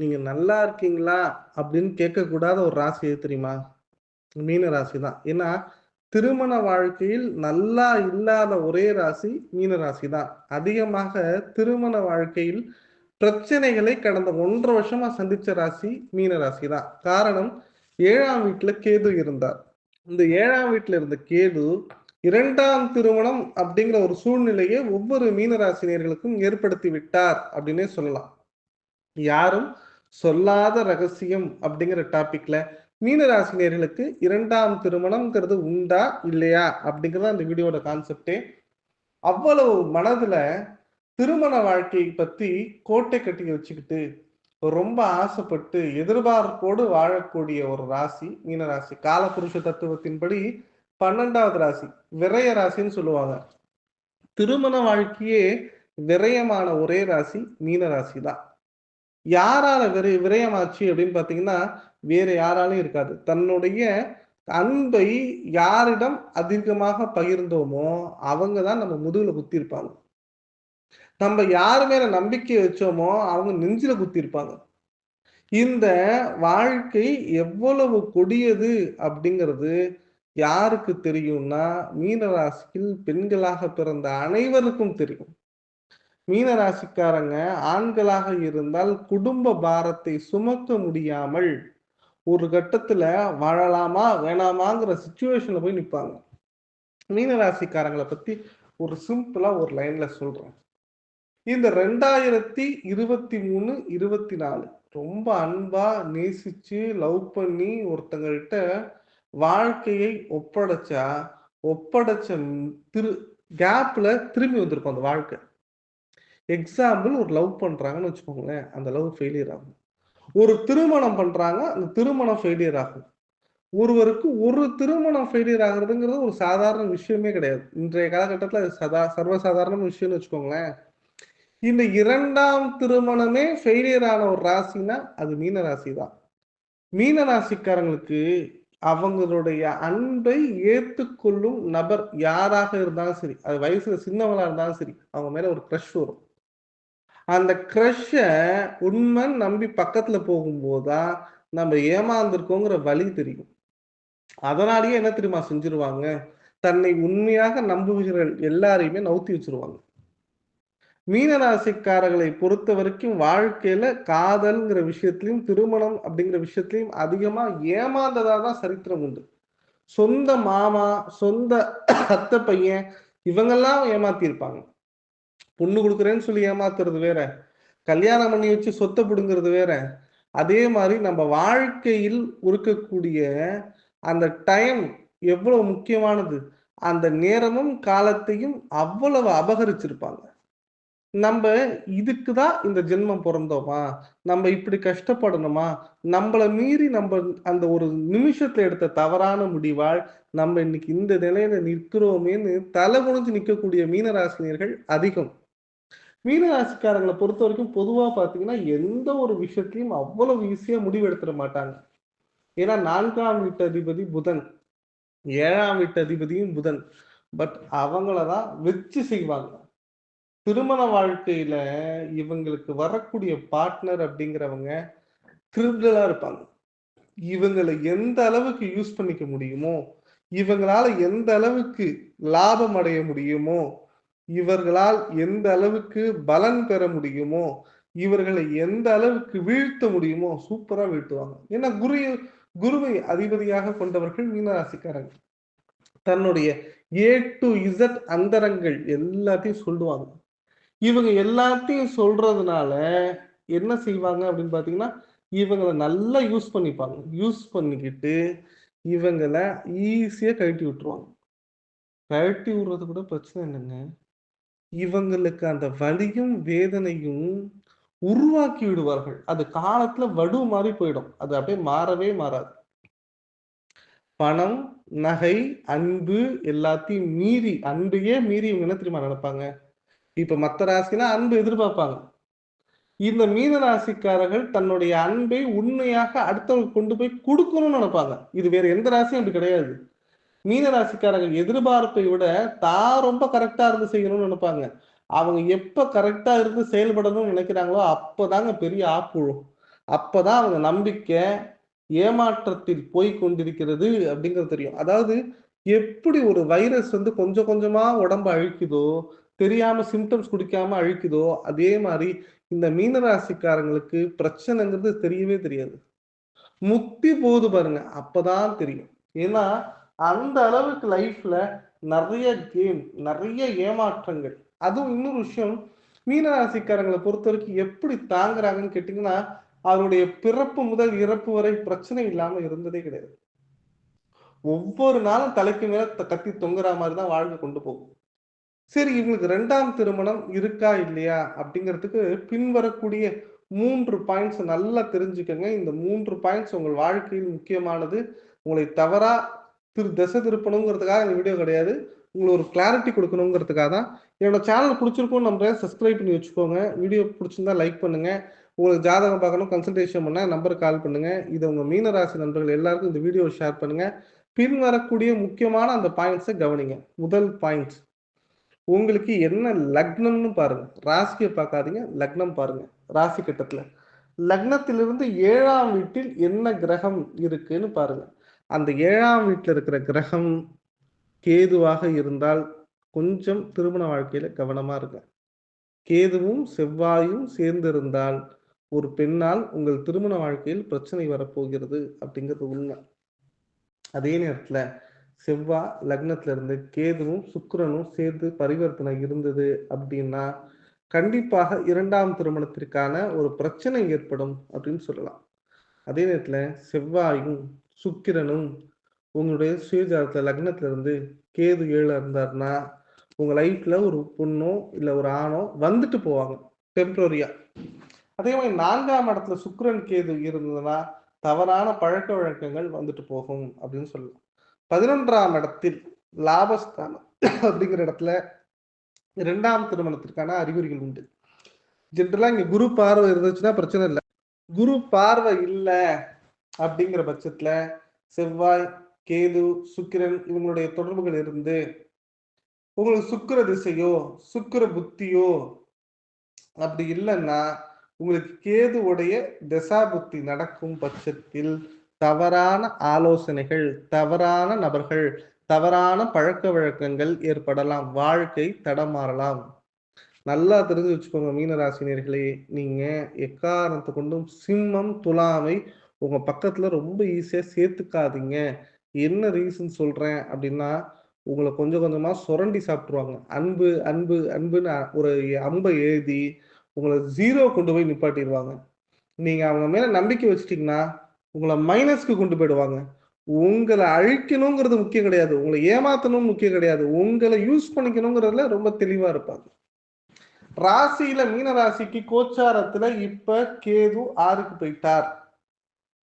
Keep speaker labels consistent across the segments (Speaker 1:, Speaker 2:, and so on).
Speaker 1: நீங்க நல்லா இருக்கீங்களா அப்படின்னு கேட்கக்கூடாத ஒரு ராசி எது தெரியுமா? மீன ராசி தான். ஏன்னா திருமண வாழ்க்கையில் நல்லா இல்லாத ஒரே ராசி மீன ராசி தான். அதிகமாக திருமண வாழ்க்கையில் பிரச்சனைகளை கடந்த ஒன்றரை வருஷமா சந்திச்ச ராசி மீன ராசி தான். காரணம் ஏழாம் வீட்டுல கேது இருந்தார். இந்த ஏழாம் வீட்டுல இருந்த கேது இரண்டாம் திருமணம் அப்படிங்கிற ஒரு சூழ்நிலையை ஒவ்வொரு மீனராசினியர்களுக்கும் ஏற்படுத்தி விட்டார் அப்படின்னே சொல்லலாம். யாரும் சொல்லாத ரகசியம் அப்படிங்கிற டாபிக்ல மீனராசினியர்களுக்கு இரண்டாம் திருமணம்ங்கிறது உண்டா இல்லையா அப்படிங்கிறது அந்த வீடியோட கான்செப்டே அவ்வளவு மனதுல திருமண வாழ்க்கையை பத்தி கோட்டை கட்டி வச்சுக்கிட்டு ரொம்ப ஆசைப்பட்டு எதிர்பார்ப்போடு வாழக்கூடிய ஒரு ராசி மீனராசி. காலபுருஷ தத்துவத்தின்படி பன்னெண்டாவது ராசி விரய ராசின்னு சொல்லுவாங்க. திருமண வாழ்க்கையே விரயமான ஒரே ராசி மீன ராசி தான் யாரால விரை விரயமாச்சு அப்படின்னு பார்த்தீங்கன்னா வேற யாராலையும் இருக்காது. தன்னுடைய அன்பை யாரிடம் அதிகமாக பகிர்ந்தோமோ அவங்க தான் நம்ம முதுகுல குத்திருப்பாங்க நம்ம யாரு மேல நம்பிக்கை வச்சோமோ அவங்க நெஞ்சில குத்திருப்பாங்க இந்த வாழ்க்கை எவ்வளவு கொடியது அப்படிங்கிறது யாருக்கு தெரியும்னா மீனராசியில் பெண்களாக பிறந்த அனைவருக்கும் தெரியும். மீன ராசிக்காரங்க ஆண்களாக இருந்தால் குடும்ப பாரத்தை சுமக்க முடியாமல் ஒரு கட்டத்துல வாழலாமா வேணாமாங்கிற சுச்சுவேஷன்ல போய் நிற்பாங்க மீனராசிக்காரங்களை பத்தி ஒரு சிம்பிளா ஒரு லைன்ல சொல்றேன். இந்த ரெண்டாயிரத்தி இருபத்தி மூணு இருபத்தி நாலு ரொம்ப அன்பா நேசிச்சு லவ் பண்ணி ஒருத்தங்கள்கிட்ட வாழ்க்கையை ஒப்படைச்சா ஒப்படைச்ச திரு கேப்ல திரும்பி வந்திருக்கும் அந்த வாழ்க்கை. எக்ஸாம்பிள் ஒரு லவ் பண்றாங்கன்னு வச்சுக்கோங்களேன் அந்த லவ் ஃபெயிலியர் ஆகும். ஒரு திருமணம் பண்றாங்க அந்த திருமணம் ஃபெயிலியர் ஆகும். ஒருவருக்கு ஒரு திருமணம் ஃபெயிலியர் ஆகுறதுங்கிறது ஒரு சாதாரண விஷயமே கிடையாது. இன்றைய காலகட்டத்தில் அது சதா சர்வசாதாரண விஷயம்னு வச்சுக்கோங்களேன். இந்த இரண்டாம் திருமணமே ஃபெயிலியர் ஆன ஒரு ராசினா அது மீன ராசி தான். மீன ராசிக்காரங்களுக்கு அவங்களுடைய அன்பை ஏற்றுக்கொள்ளும் நபர் யாராக இருந்தாலும் சரி அது வயசுல சின்னவங்களா இருந்தாலும் சரி அவங்க மேல ஒரு க்ரஷ் வரும். அந்த க்ரஷ்ஷை உண்மை நம்பி பக்கத்துல போகும்போதுதான் நம்ம ஏமாந்துருக்கோங்கிற வழி தெரியும். அதனாலேயே என்ன தெரியுமா செஞ்சிருவாங்க? தன்னை உண்மையாக நம்புகிறவர்கள் எல்லாரையுமே நவுத்தி வச்சிருவாங்க. மீனராசிக்காரர்களை பொறுத்த வரைக்கும் வாழ்க்கையில காதல்ங்கிற விஷயத்திலையும் திருமணம் அப்படிங்கிற விஷயத்திலையும் அதிகமா ஏமாந்ததா தான் சரித்திரம் உண்டு. சொந்த மாமா சொந்த அத்தை பையன் இவங்கெல்லாம் ஏமாத்திருப்பாங்க. பொண்ணு கொடுக்குறேன்னு சொல்லி ஏமாத்துறது வேற. கல்யாணம் பண்ணி வச்சு சொத்தை பிடுங்கிறது வேற. அதே மாதிரி நம்ம வாழ்க்கையில் இருக்கக்கூடிய அந்த டைம் எவ்வளவு முக்கியமானது? அந்த நேரமும் காலத்தையும் அவ்வளவு அபகரிச்சிருப்பாங்க. நம்ம இதுக்கு தான் இந்த ஜென்மம் பிறந்தோமா நம்ம இப்படி கஷ்டப்படணுமா? நம்மளை மீறி நம்ம அந்த ஒரு நிமிஷத்துல எடுத்த தவறான முடிவால் நம்ம இன்னைக்கு இந்த நிலையில நிற்கிறோமேன்னு தலை குனிஞ்சு நிற்கக்கூடிய மீனராசினியர்கள் அதிகம். மீனராசிக்காரங்களை பொறுத்த வரைக்கும் பொதுவாக பார்த்தீங்கன்னா எந்த ஒரு விஷயத்தையும் அவ்வளவு ஈஸியாக முடிவெடுத்துட மாட்டாங்க. ஏன்னா நான்காம் வீட்டு அதிபதி புதன். ஏழாம் வீட்டு அதிபதியும் புதன். பட் அவங்கள தான் வச்சு செய்வாங்க. திருமண வாழ்க்கையில இவங்களுக்கு வரக்கூடிய பார்ட்னர் அப்படிங்கிறவங்க கிரிமினலா இருப்பாங்க. இவங்களை எந்த அளவுக்கு யூஸ் பண்ணிக்க முடியுமோ இவங்களால எந்த அளவுக்கு லாபம் அடைய முடியுமோ இவர்களால் எந்த அளவுக்கு பலன் பெற முடியுமோ இவர்களை எந்த அளவுக்கு வீழ்த்த முடியுமோ சூப்பரா வீழ்த்துவாங்க. ஏன்னா குரு குருவை அதிபதியாக கொண்டவர்கள் மீனராசிக்காரங்க தன்னுடைய ஏ டு இசட் அந்தரங்கள் எல்லாத்தையும் சொல்லுவாங்க. இவங்க எல்லாத்தையும் சொல்றதுனால என்ன செய்வாங்க அப்படின்னு பாத்தீங்கன்னா இவங்களை நல்லா யூஸ் பண்ணிப்பாங்க. யூஸ் பண்ணிக்கிட்டு இவங்களை ஈஸியா கழட்டி விட்டுருவாங்க. கழட்டி விடுறது கூட பிரச்சனை இல்லைங்க. இவங்களுக்கு அந்த வலியும் வேதனையும் உருவாக்கி விடுவார்கள். அது காலத்துல வடு மாறி போயிடும். அது அப்படியே மாறவே மாறாது. பணம் நகை அன்பு எல்லாத்தையும் மீறி அன்பையே மீறி இவங்க என்ன தெரியுமா நினைப்பாங்க? இப்ப மத்த ராசினா அன்பு எதிர்பார்ப்பாங்க. இந்த மீன ராசிக்காரர்கள் தன்னுடைய அன்பை உண்மையாக அடுத்தவங்க கொண்டு போய் கொடுக்கணும்னு நினைப்பாங்க. இது வேற எந்த ராசியும் அப்படி கிடையாது. மீன ராசிக்காரர்கள் எதிர்பார்ப்பை விட தான் ரொம்ப கரெக்டா இருந்து செய்யணும்னு நினைப்பாங்க. அவங்க எப்ப கரெக்டா இருந்து செயல்படணும்னு நினைக்கிறாங்களோ அப்பதாங்க பெரிய ஆப்புழும். அப்பதான் அவங்க நம்பிக்கை ஏமாற்றத்தில் போய் கொண்டிருக்கிறது அப்படிங்கிறது தெரியும். அதாவது எப்படி ஒரு வைரஸ் வந்து கொஞ்சம் கொஞ்சமா உடம்ப அழிக்குதோ தெரியாம சிம்டம்ஸ் குடிக்காம அழிக்குதோ அதே மாதிரி இந்த மீனராசிக்காரங்களுக்கு பிரச்சனைங்கிறது தெரியவே தெரியாது. முத்தி போகுது பாருங்க அப்பதான் தெரியும். ஏன்னா அந்த அளவுக்கு லைஃப்ல நிறைய கேம் நிறைய ஏமாற்றங்கள். அதுவும் இன்னொரு விஷயம் மீனராசிக்காரங்களை பொறுத்த வரைக்கும் எப்படி தாங்குறாங்கன்னு கேட்டீங்கன்னா அவருடைய பிறப்பு முதல் இறப்பு வரை பிரச்சனை இல்லாம இருந்ததே கிடையாது. ஒவ்வொரு நாளும் தலைக்கு மேல கத்தி தொங்குற மாதிரி தான் வாழ்க்கை கொண்டு போகும். சரி இவங்களுக்கு ரெண்டாம் திருமணம் இருக்கா இல்லையா அப்படிங்கிறதுக்கு பின்வரக்கூடிய மூன்று பாயிண்ட்ஸ் நல்லா தெரிஞ்சுக்கங்க. இந்த மூன்று பாயிண்ட்ஸ் உங்கள் வாழ்க்கையில் முக்கியமானது. உங்களை தவறா திரு திசை திருப்பணுங்கிறதுக்காக இந்த வீடியோ கிடையாது. உங்களுக்கு ஒரு கிளாரிட்டி கொடுக்கணுங்கிறதுக்காக தான். என்னோட சேனல் பிடிச்சிருக்கும் நம்புறேன். சப்ஸ்கிரைப் பண்ணி வச்சுக்கோங்க. வீடியோ பிடிச்சிருந்தா லைக் பண்ணுங்க. உங்களுக்கு ஜாதகம் பார்க்கணும் கன்சல்டேஷன் பண்ண நம்பருக்கு கால் பண்ணுங்க. இதை உங்க மீனராசி நண்பர்கள் எல்லாருக்கும் இந்த வீடியோ ஷேர் பண்ணுங்க. பின் வரக்கூடிய முக்கியமான அந்த பாயிண்ட்ஸை கவனிங்க. முதல் பாயிண்ட் உங்களுக்கு என்ன லக்னம்னு பாருங்க. ராசியை பார்க்காதீங்க. லக்னம் பாருங்க. ராசி கட்டத்துல. லக்னத்திலிருந்து ஏழாம் வீட்டில் என்ன கிரகம் இருக்குன்னு பாருங்க. அந்த ஏழாம் வீட்டில் இருக்கிற கிரகம் கேதுவாக இருந்தால் கொஞ்சம் திருமண வாழ்க்கையில கவனமா இருங்க. கேதுவும் செவ்வாயும் சேர்ந்திருந்தால் ஒரு பெண்ணால் உங்கள் திருமண வாழ்க்கையில் பிரச்சனை வரப்போகிறது அப்படிங்கிறது உண்மை. அதே நேரத்துல செவ்வா லக்னத்துல இருந்து கேதுவும் சுக்கரனும் சேர்ந்து பரிவர்த்தனை இருந்தது அப்படின்னா கண்டிப்பாக இரண்டாம் திருமணத்திற்கான ஒரு பிரச்சனை ஏற்படும் அப்படின்னு சொல்லலாம். அதே நேரத்துல செவ்வாயும் சுக்கிரனும் உங்களுடைய சுயஜாதத்துல லக்னத்துல இருந்து கேது ஏழு இருந்தாருன்னா உங்க லைஃப்ல ஒரு பொண்ணோ இல்ல ஒரு ஆணோ வந்துட்டு போவாங்க டெம்பரரியா அதே மாதிரி நான்காம் இடத்துல சுக்கிரன் கேது இருந்ததுன்னா தவறான பழக்க வழக்கங்கள் வந்துட்டு போகும் அப்படின்னு சொல்லலாம். பதினொன்றாம் இடத்தில் லாபஸ்தானம் அப்படிங்கிற இடத்துல இரண்டாம் திருமணத்திற்கான அறிகுறிகள் உண்டு. ஜென்ரலா இங்க குரு பார்வை இருந்துச்சுன்னா பிரச்சனை இல்லை. குரு பார்வை இல்லை. அப்படிங்கிற பட்சத்துல செவ்வாய் கேது சுக்கிரன் இவங்களுடைய தொடர்புகள் இருந்து உங்களுக்கு சுக்கிர திசையோ சுக்கிர புத்தியோ அப்படி இல்லைன்னா உங்களுக்கு கேதுவுடைய தசா புத்தி நடக்கும் பட்சத்தில் தவறான ஆலோசனைகள் தவறான நபர்கள் தவறான பழக்க வழக்கங்கள் ஏற்படலாம் வாழ்க்கை தடமாறலாம். நல்லா தெரிஞ்சு வச்சுக்கோங்க மீனராசினியர்களே நீங்க எக்காரணத்தை கொண்டும் சிம்மம் துலாமை உங்க பக்கத்துல ரொம்ப ஈஸியா சேர்த்துக்காதீங்க என்ன ரீசன் சொல்றேன் அப்படின்னா உங்களை கொஞ்சம் கொஞ்சமா சுரண்டி சாப்பிட்டுருவாங்க. அன்பு அன்பு அன்புன்னு ஒரு அம்பை எழுதி உங்களை ஜீரோ கொண்டு போய் நிப்பாட்டிடுவாங்க நீங்க அவங்க மேல நம்பிக்கை வச்சிட்டீங்கன்னா உங்களை மைனஸ்க்கு கொண்டு போயிடுவாங்க. உங்களை அழிக்கணுங்கிறது முக்கியம் கிடையாது. உங்களை ஏமாத்தணும் முக்கியம் கிடையாது. உங்களை யூஸ் பண்ணிக்கணுங்கிறதுல ரொம்ப தெளிவா இருப்பாங்க. ராசியில மீன ராசிக்கு கோச்சாரத்துல இப்ப கேது ஆறுக்கு போயிட்டார்.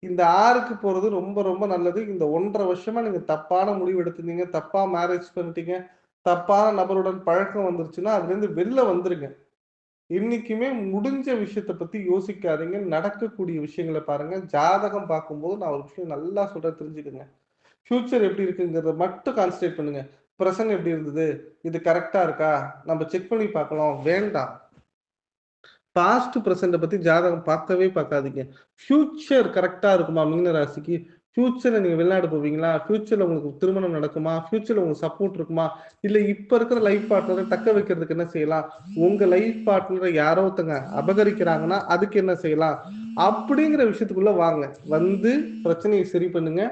Speaker 1: இந்த ஆறுக்கு போறது ரொம்ப ரொம்ப நல்லது. இந்த ஒன்றரை வருஷமா நீங்க தப்பான முடிவு எடுத்திருந்தீங்க தப்பா மேரேஜ் பண்ணிட்டீங்க தப்பான நபருடன் பழக்கம் வந்துருச்சுன்னா அதுல இருந்து வெளில வந்துருங்க. இன்னைக்குமே முடிஞ்ச விஷயத்த பத்தி யோசிக்காதீங்க. நடக்கக்கூடிய விஷயங்களை பாருங்க. ஜாதகம் பார்க்கும்போது நான் ஒரு விஷயம் நல்லா சொல்ற தெரிஞ்சுக்கோங்க. ஃபியூச்சர் எப்படி இருக்குங்கிறத மட்டும் கான்சன்ட்ரேட் பண்ணுங்க. ப்ரெசன்ட் எப்படி இருந்தது? இது கரெக்டா இருக்கா? நம்ம செக் பண்ணி பார்க்கலாம். வேண்டாம். பாஸ்ட் ப்ரெசண்ட்டை பற்றி ஜாதகம் பார்க்கவே பார்க்காதீங்க. ஃபியூச்சர் கரெக்டாக இருக்குமா மீன ராசிக்கு? ஃப்யூச்சரில் நீங்கள் வெளிநாடு போவீங்களா? ஃப்யூச்சரில் உங்களுக்கு திருமணம் நடக்குமா? ஃப்யூச்சரில் உங்களுக்கு சப்போர்ட் இருக்குமா? இல்லை இப்போ இருக்கிற லைஃப் பார்ட்னரை தக்க வைக்கிறதுக்கு என்ன செய்யலாம்? உங்கள் லைஃப் பார்ட்னரை யாரோ ஒருத்தங்க அபகரிக்கிறாங்கன்னா அதுக்கு என்ன செய்யலாம்? அப்படிங்கிற விஷயத்துக்குள்ளே வாங்க. வந்து பிரச்சனையை சரி பண்ணுங்க.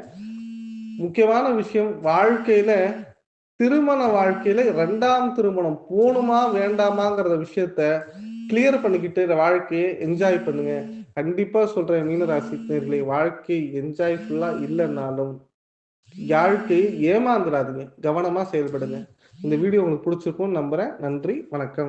Speaker 1: முக்கியமான விஷயம் வாழ்க்கையில திருமண வாழ்க்கையில ரெண்டாம் திருமணம் போகணுமா வேண்டாமாங்கிற விஷயத்த கிளியர் பண்ணிக்கிட்டு வாழ்க்கையை என்ஜாய் பண்ணுங்க. கண்டிப்பா சொல்றேன் மீனராசினியர்களே வாழ்க்கை என்ஜாய் ஃபுல்லா இல்லைன்னாலும் வாழ்க்கையை ஏமாந்துடாதீங்க. கவனமா செயல்படுங்க. இந்த வீடியோ உங்களுக்கு பிடிச்சிருக்கும் நம்புறேன். நன்றி வணக்கம்.